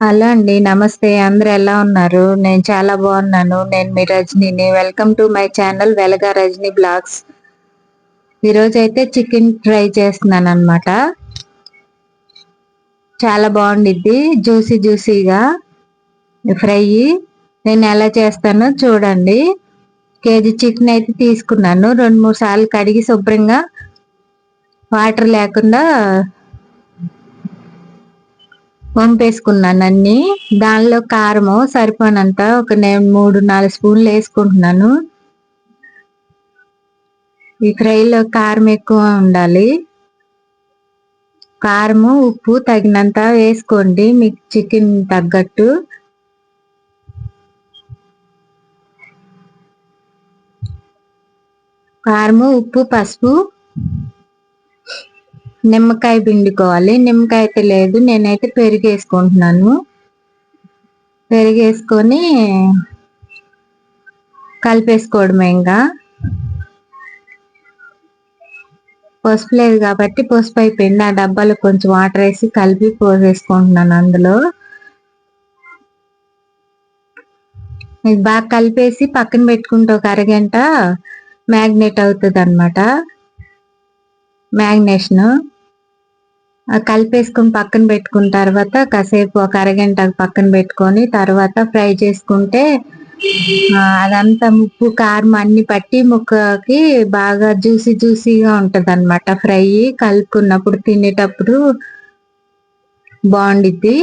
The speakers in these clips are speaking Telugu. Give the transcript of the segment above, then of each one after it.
హలో అండి నమస్తే. అందరు ఎలా ఉన్నారు? నేను చాలా బాగున్నాను. నేను మీ రజనీని. Welcome to my channel Velaga Rajini blogs. ఈరోజు అయితే చికెన్ ఫ్రై చేస్తున్నాను అనమాట చాలా బాగుండిద్ది. జ్యూసీ జ్యూసీగా ఫ్రై. నేను ఎలా చేస్తానో చూడండి. కేజీ చికెన్ అయితే తీసుకున్నాను. రెండు మూడు సార్లు కడిగి శుభ్రంగా వాటర్ లేకుండా వంపేసుకున్నాను అన్ని దానిలో కారము సరిపోనంత ఒక నేను మూడు నాలుగు స్పూన్లు వేసుకుంటున్నాను. ఈ ఫ్రైలో కారం ఎక్కువ ఉండాలి. కారము ఉప్పు తగినంత వేసుకోండి. మీకు చికెన్ తగ్గట్టు. కారము ఉప్పు పసుపు. నిమ్మకాయ పిండుకోవాలి. నిమ్మకాయ అయితే లేదు. నేనైతే పెరుగు వేసుకుంటున్నాను పెరుగు వేసుకొని కలిపేసుకోవడమే ఇంకా. పసుపు లేదు కాబట్టి పసుపు అయిపోయింది. ఆ డబ్బాలో కొంచెం వాటర్ వేసి కలిపి పోసేసుకుంటున్నాను అందులో. ఇది బాగా కలిపేసి పక్కన పెట్టుకుంటే ఒక అరగంట మ్యాగ్నెట్ అవుతుంది అనమాట మ్యాగ్నేషన్. కలిపేసుకుని పక్కన పెట్టుకున్న తర్వాత కాసేపు ఒక అరగంట పక్కన పెట్టుకొని తర్వాత ఫ్రై చేసుకుంటే అదంతా ఉప్పు కారం అన్ని పట్టి ముక్కకి బాగా జ్యూసీ జ్యూసీగా ఉంటుంది అనమాట ఫ్రై కలుపుకున్నప్పుడు తినేటప్పుడు బాగుండిద్ది.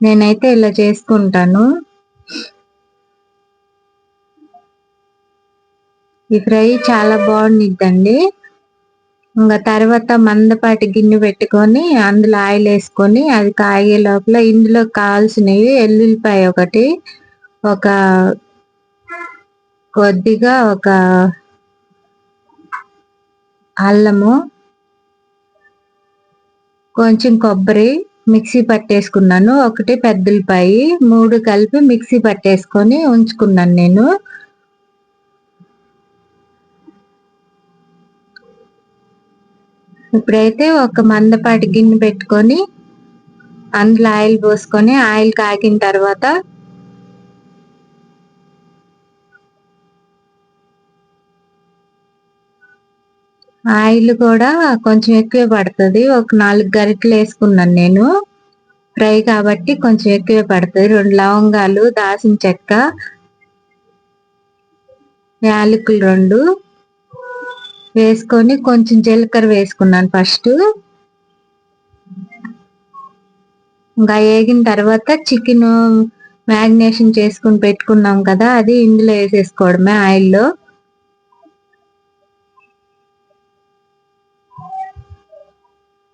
నేనైతే ఇలా చేసుకుంటాను. ఈ ఫ్రై చాలా బాగుండిద్దండి. ఇంకా తర్వాత మందపాటి గిన్నె పెట్టుకొని అందులో ఆయిల్ వేసుకొని అది కాగే లోపల ఇందులో కావాల్సినవి ఎల్లుల్లిపాయ ఒకటి ఒక కొద్దిగా ఒక అల్లము కొంచెం కొబ్బరి మిక్సీ పట్టేసుకున్నాను. ఒకటి పెద్దలపాయి మూడు కలిపి మిక్సీ పట్టేసుకొని ఉంచుకున్నాను నేను. ఇప్పుడైతే ఒక మందపాటి గిన్నె పెట్టుకొని అందులో ఆయిల్ పోసుకొని ఆయిల్ కాగిన తర్వాత ఆయిల్ కూడా కొంచెం ఎక్కువ పడుతుంది. ఒక నాలుగు గరిటలు వేసుకున్నాను నేను. ఫ్రై కాబట్టి కొంచెం ఎక్కువ పడుతుంది. రెండు లవంగాలు దాసిన చెక్క యాలకులు రెండు వేసుకొని కొంచెం జీలకర్ర వేసుకున్నాను ఫస్ట్. ఇంకా వేగిన తర్వాత చికెన్ మ్యారినేషన్ చేసుకుని పెట్టుకున్నాం కదా అది ఇందులో వేసేసుకోవడమే ఆయిల్లో.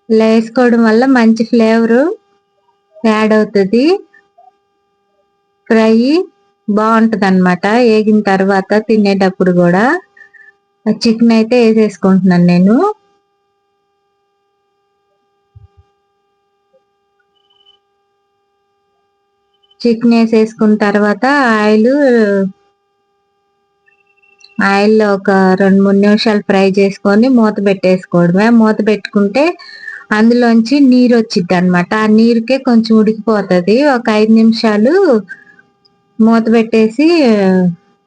ఇలా వేసుకోవడం వల్ల మంచి ఫ్లేవరు యాడ్ అవుతుంది. ఫ్రై బాగుంటుంది అనమాట వేగిన తర్వాత తినేటప్పుడు కూడా చికెన్ అయితే వేసేసుకుంటున్నాను నేను. చికెన్ వేసేసుకున్న తర్వాత ఆయిల్ ఆయిల్లో ఒక రెండు మూడు నిమిషాలు ఫ్రై చేసుకొని మూత పెట్టేసుకోవడమే. మూత పెట్టుకుంటే అందులోంచి నీరు వచ్చిద్ది అనమాట ఆ నీరుకే కొంచెం ఉడికిపోతుంది. ఒక ఐదు నిమిషాలు మూత పెట్టేసి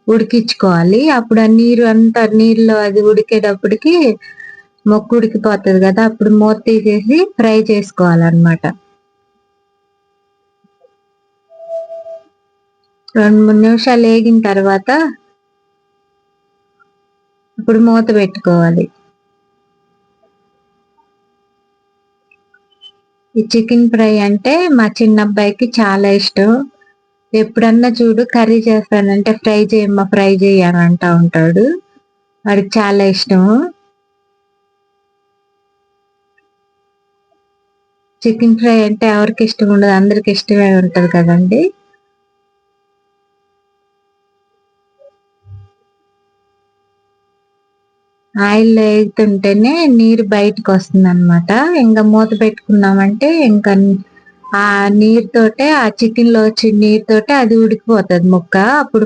ఉడికించుకోవాలి. అప్పుడు ఆ నీరు అంతా నీరులో అది ఉడికేటప్పటికి మొక్కు ఉడికిపోతుంది కదా అప్పుడు మూత తీసేసి ఫ్రై చేసుకోవాలన్నమాట. రెండు మూడు నిమిషాలు వేగిన తర్వాత ఇప్పుడు మూత పెట్టుకోవాలి. ఈ చికెన్ ఫ్రై అంటే మా చిన్న అబ్బాయికి చాలా ఇష్టం. ఎప్పుడన్నా చూడు కర్రీ చేస్తానంటే ఫ్రై చేయమ్మా ఫ్రై చేయని అంటా ఉంటాడు. వాడికి చాలా ఇష్టము చికెన్ ఫ్రై అంటే ఎవరికి ఇష్టం ఉండదు అందరికి ఇష్టమే ఉంటుంది కదండి. ఆయిల్ వేగుతుంటేనే నీరు బయటకు వస్తుంది అనమాట ఇంకా మూత పెట్టుకున్నామంటే ఇంకా ఆ నీరుతోటే ఆ చికెన్లో వచ్చే నీరుతోటే అది ఉడికిపోతుంది ముక్క. అప్పుడు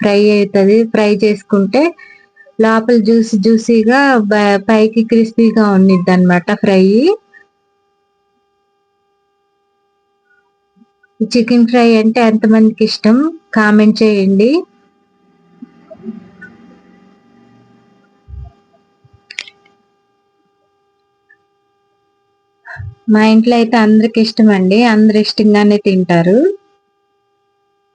ఫ్రై అవుతుంది ఫ్రై చేసుకుంటే లోపల జ్యూస్ జ్యూసీగా పైకి క్రిస్పీగా ఉండిద్ది అనమాట ఫ్రై. చికెన్ ఫ్రై అంటే ఎంతమందికి ఇష్టం? కామెంట్ చేయండి. మా ఇంట్లో అయితే అందరికి ఇష్టం అండి అందరు ఇష్టంగానే తింటారు.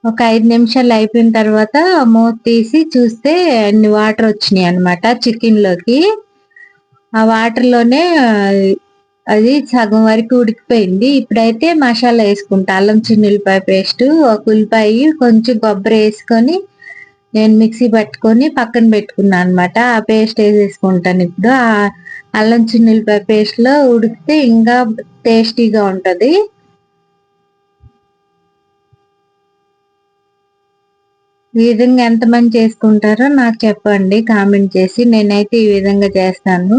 ఒక ఐదు నిమిషాలు అయిపోయిన తర్వాత మూత తీసి చూస్తే అన్ని వాటర్ వచ్చినాయి అనమాట చికెన్లోకి ఆ వాటర్లోనే అది సగం వరకు ఉడికిపోయింది. ఇప్పుడైతే మసాలా వేసుకుంటా. అల్లం చిన్నుల్లిపాయ పేస్ట్ ఒక ఉల్లిపాయ కొంచెం కొబ్బరి వేసుకొని నేను మిక్సీ పట్టుకొని పక్కన పెట్టుకున్నాను అనమాట ఆ పేస్ట్ వేసేసుకుంటాను ఇప్పుడు. ఆ అల్లం చిన్నుల్లిపాయ పేస్ట్లో ఉడికితే ఇంకా టేస్టీగా ఉంటది. ఈ విధంగా ఎంతమంది చేసుకుంటారో నాకు చెప్పండి కామెంట్ చేసి. నేనైతే ఈ విధంగా చేస్తాను.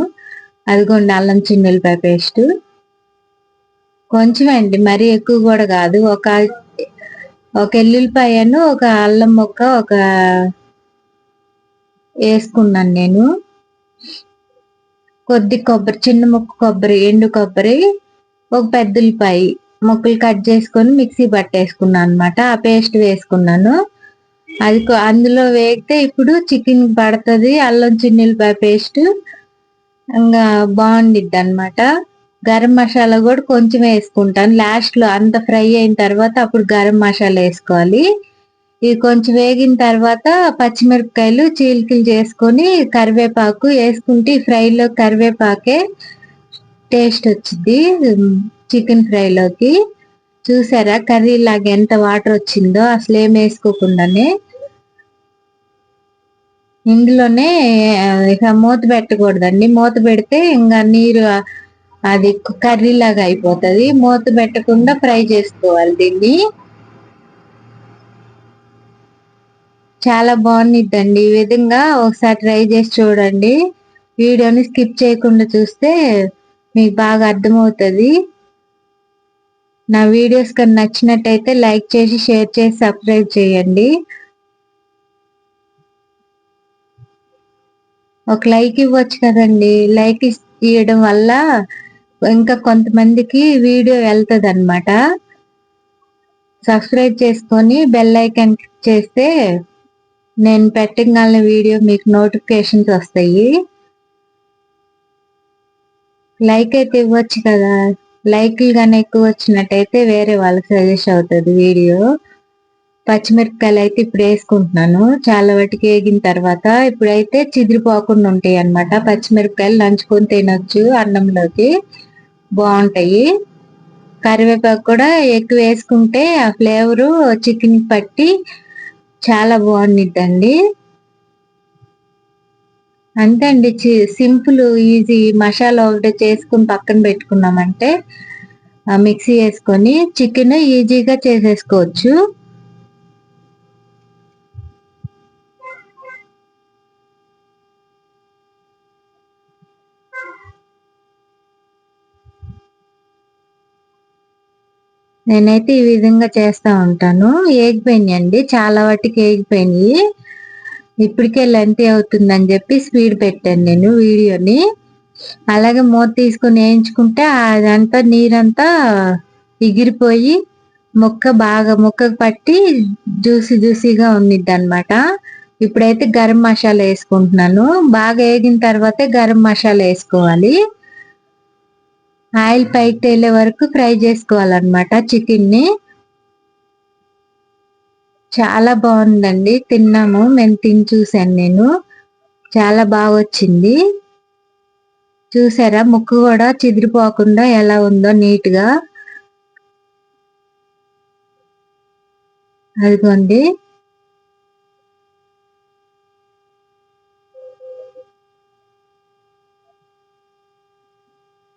అదిగోండి అల్లం చిన్నులపాయ పేస్ట్. కొంచెం అండి మరీ ఎక్కువ కూడా కాదు. ఒక ఒక ఎల్లుల్లిపాయను ఒక అల్లం ముక్క ఒక వేసుకున్నాను నేను. కొద్ది కొబ్బరి చిన్న ముక్క కొబ్బరి ఎండు కొబ్బరి ఒక పెద్ద ఉల్లిపాయ ముక్కలు కట్ చేసుకొని మిక్సీ పట్టేసుకున్నాను అనమాట ఆ పేస్ట్ వేసుకున్నాను. అది అందులో వేగితే ఇప్పుడు చికెన్ పడుతుంది అల్లం చిన్నులపాయ పేస్ట్ ఇంకా బాగుండిద్ది అనమాట గరం మసాలా కూడా కొంచెం వేసుకుంటాను. లాస్ట్లో అంత ఫ్రై అయిన తర్వాత అప్పుడు గరం మసాలా వేసుకోవాలి. ఇవి కొంచెం వేగిన తర్వాత పచ్చిమిరపకాయలు చీలికలు చేసుకొని కరివేపాకు వేసుకుంటే ఫ్రైలో కరివేపాకే టేస్ట్ వచ్చింది చికెన్ ఫ్రైలోకి. చూసారా కర్రీ లాగా ఎంత వాటర్ వచ్చిందో అసలు ఏం వేసుకోకుండానే. ఇందులోనే ఇక మూత పెట్టకూడదండి. మూత పెడితే ఇంకా నీరు అది కర్రీ లాగా అయిపోతుంది. మూత పెట్టకుండా ఫ్రై చేసుకోవాలి దీన్ని. చాలా బాగుండిద్దండి. ఈ విధంగా ఒకసారి ట్రై చేసి చూడండి. వీడియోని స్కిప్ చేయకుండా చూస్తే మీకు బాగా అర్థమవుతుంది. నా వీడియోస్ కానీ నచ్చినట్టయితే లైక్ చేసి షేర్ చేసి సబ్స్క్రైబ్ చేయండి. ఒక లైక్ ఇవ్వచ్చు కదండి. లైక్ ఇవ్వడం వల్ల ఇంకా కొంతమందికి వీడియో వెళ్తుంది అనమాట సబ్స్క్రైబ్ చేసుకొని బెల్ ఐకాన్ చేస్తే నేను పెట్టగల వీడియో మీకు నోటిఫికేషన్స్ వస్తాయి. లైక్ అయితే ఇవ్వచ్చు కదా. లైక్లు కానీ ఎక్కువ వచ్చినట్టయితే వేరే వాళ్ళకి సజెస్ట్ అవుతుంది వీడియో. పచ్చిమిరపకాయలు అయితే ఇప్పుడు వేసుకుంటున్నాను. చాలా వాటికి వేగిన తర్వాత ఇప్పుడైతే చిదిరిపోకుండా ఉంటాయి అనమాట పచ్చిమిరపకాయలు నంచుకొని తినొచ్చు అన్నంలోకి. బాగుంటాయి. కరివేపాకు కూడా ఎక్కువ వేసుకుంటే ఆ ఫ్లేవరు చికెన్ పట్టి చాలా బాగుండిద్దండి. అంతే అండి సింపుల్ ఈజీ మసాలా ఒకటి చేసుకుని పక్కన పెట్టుకున్నామంటే మిక్సీ వేసుకొని చికెన్ ఈజీగా చేసేసుకోవచ్చు. నేనైతే ఈ విధంగా చేస్తూ ఉంటాను. ఏగిపోయినాయండి అండి. చాలా వాటికి ఏగిపోయినాయి ఇప్పటికే లెంత్ అవుతుందని చెప్పి స్పీడ్ పెట్టాను నేను వీడియోని. అలాగే మూత తీసుకుని వేయించుకుంటే అదంతా నీరంతా ఎగిరిపోయి ముక్క బాగా ముక్కకు పట్టి జ్యూసీ జ్యూసీగా ఉండిద్ది అనమాట ఇప్పుడైతే గరం మసాలా వేసుకుంటున్నాను. బాగా వేగిన తర్వాతే గరం మసాలా వేసుకోవాలి. ఆయిల్ పైకి తేలే వరకు ఫ్రై చేసుకోవాలన్నమాట చికెన్ని చాలా బాగుందండి. తిన్నాము. మేము తిని చూసాను నేను. చాలా బాగా వచ్చింది చూసారా? ముక్కు కూడా చిదిరిపోకుండా ఎలా ఉందో నీట్గా. అదిగోండి.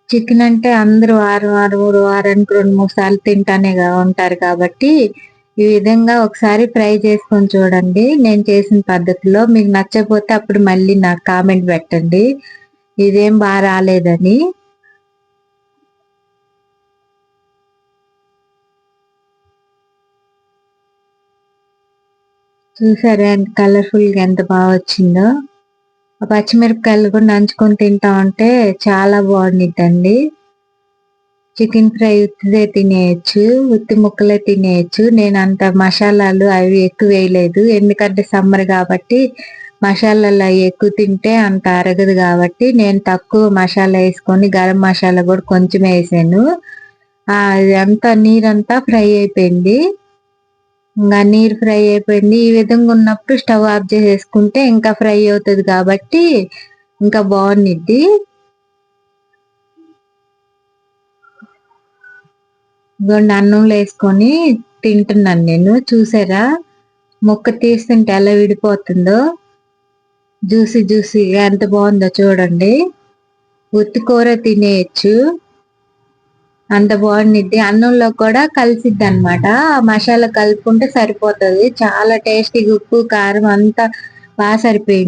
చికెన్ అంటే అందరూ వారం వారం వారానికి రెండు మూడు సార్లు తింటానే ఉంటారు కాబట్టి ఈ విధంగా ఒకసారి ఫ్రై చేసుకొని చూడండి. నేను చేసిన పద్ధతిలో మీకు నచ్చకపోతే అప్పుడు మళ్ళీ నాకు కామెంట్ పెట్టండి. ఇదేం బాగా రాలేదని. చూసారా కలర్ఫుల్గా ఎంత బాగా వచ్చిందో. పచ్చిమిరపకాయలు కూడా నంచుకొని తింటా ఉంటే చాలా బాగుండిద్దండి. చికెన్ ఫ్రై ఉత్తిదే తినేయచ్చు ఉత్తి ముక్కలే తినేయచ్చు. నేను అంత మసాలాలు అవి ఎక్కువ వేయలేదు. ఎందుకంటే సమ్మర్ కాబట్టి మసాలాలు అవి ఎక్కువ తింటే అంత అరగదు కాబట్టి నేను తక్కువ మసాలా వేసుకొని గరం మసాలా కూడా కొంచెం వేసాను. అంతా నీరంతా ఫ్రై అయిపోయింది. ఇంకా నీరు ఫ్రై అయిపోయింది. ఈ విధంగా ఉన్నప్పుడు స్టవ్ ఆఫ్ చేసేసుకుంటే ఇంకా ఫ్రై అవుతుంది కాబట్టి ఇంకా బాగుండిద్ది. ఇదిగోండి అన్నంలో వేసుకొని తింటున్నాను నేను. చూసారా? ముక్క తీస్తుంటే ఎలా విడిపోతుందో. జ్యూసీ జ్యూసీగా ఎంత బాగుందో చూడండి. ఉత్తి కూర తినేయచ్చు. అంత బాగుండిద్ది. అన్నంలో కూడా కలిసిద్ది అనమాట మసాలా కలుపుకుంటే సరిపోతుంది. చాలా టేస్టీగా ఉప్పు కారం అంతా బాగా సరిపోయింది.